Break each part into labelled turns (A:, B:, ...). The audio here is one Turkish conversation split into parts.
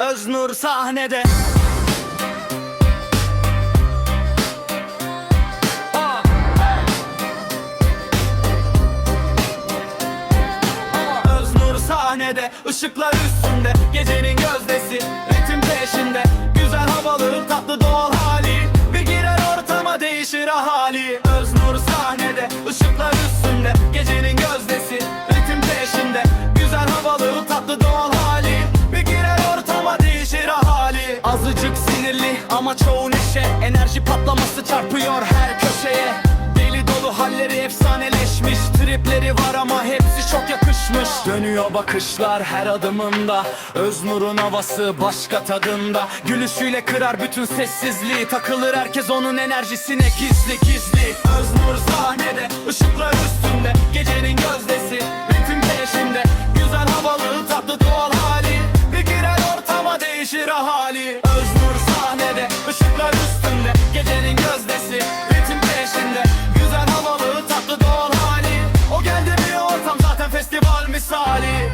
A: Öznur sahnede. Aa, Öznur sahnede ışıklar üstünde Gecenin gözdesi ritim peşinde. Güzel havalı tatlı doğal hali Bir girer ortama değişir ahali ama çoğu neşe Enerji patlaması çarpıyor her köşeye. Deli dolu halleri efsaneleşmiş Tripleri var ama hepsi çok yakışmış. Dönüyor bakışlar her adımında Öznur'un havası başka tadında. Gülüşüyle kırar bütün sessizliği Takılır herkes onun enerjisine gizli gizli. Öznur sahnede ışıklar üstünde Gecenin gözdesi ritim peşinde. Güzel havalı tatlı doğal hali Bir girer ortama değişir ahali. Öznur sahnede ışıklar üstünde Gecenin gözdesi ritim peşinde. Güzel havalı tatlı doğal hali. O geldi bir ortam zaten festival misali.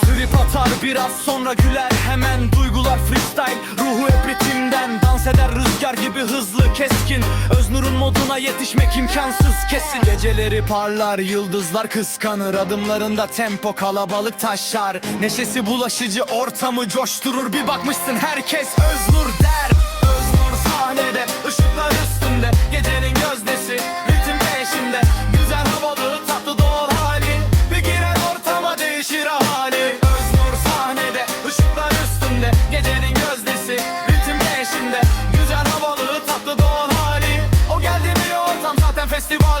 A: Trip atar biraz sonra güler hemen Duygular freestyle. Ruhu hep ritimden Dans eder rüzgar gibi hızlı keskin Öznur'un moduna yetişmek imkansız. Kesin Geceleri parlar yıldızlar kıskanır. Adımlarında tempo kalabalık taşar Neşesi bulaşıcı ortamı coşturur. Bir bakmışsın herkes Öznur der. Öznur sahnede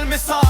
A: misal